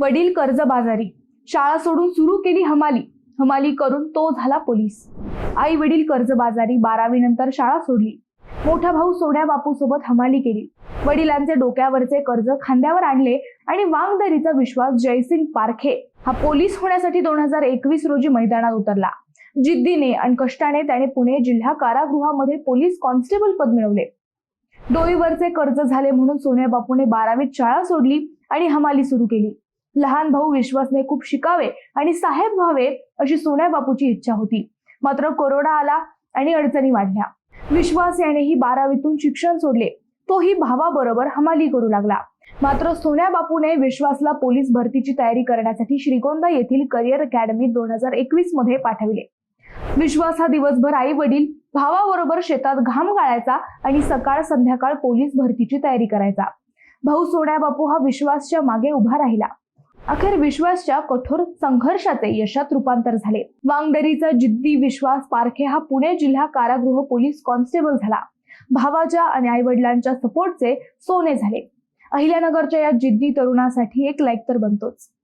वडील कर्जबाजारी. शाळा सोडून सुरू केली हमाली. हमाली करून तो झाला पोलीस. आई वडील कर्जबाजारी बारावी नंतर शाळा सोडली. मोठा भाऊ सोन्या बापू सोबत हमाली केली. वडिलांचे डोक्यावरचे कर्ज खांद्यावर आणले आणि वांगदरीचा विश्वास जयसिंग पारखे हा पोलीस होण्यासाठी दोन हजार एकवीस रोजी मैदानात उतरला. जिद्दीने आणि कष्टाने त्याने पुणे जिल्हा कारागृहामध्ये पोलीस कॉन्स्टेबल पद मिळवले. डोईवरचे कर्ज झाले म्हणून सोन्या बापूने बारावीत शाळा सोडली आणि हमाली सुरू केली. लहान भाऊ विश्वासने खूप शिकावे आणि साहेब व्हावे अशी सोन्या बापूची इच्छा होती. मात्र कोरोना आला आणि अडचणी वाढल्या. विश्वास यानेही बारावीतून शिक्षण सोडले. तोही भावाबरोबर हमाली करू लागला. मात्र सोन्या बापूने विश्वासला पोलीस भरतीची तयारी करण्यासाठी श्रीगोंदा येथील करिअर अकॅडमी दोन हजार एकवीसमध्ये पाठविले. विश्वास हा दिवसभर आई वडील भावाबरोबर शेतात घाम गाळायचा आणि सकाळ संध्याकाळ पोलीस भरतीची तयारी करायचा. भाऊ सोन्या बापू हा विश्वासच्या मागे उभा राहिला. अखेर विश्वासच्या कठोर संघर्षाचे यशात रूपांतर झाले. वांगदरीचा जिद्दी विश्वास पारखे हा पुणे जिल्हा कारागृह पोलीस कॉन्स्टेबल झाला. भावाच्या आणि आई वडिलांच्या सपोर्टचे सोने झाले. अहिल्यानगरच्या या जिद्दी तरुणासाठी एक लाईक तर बनतोच.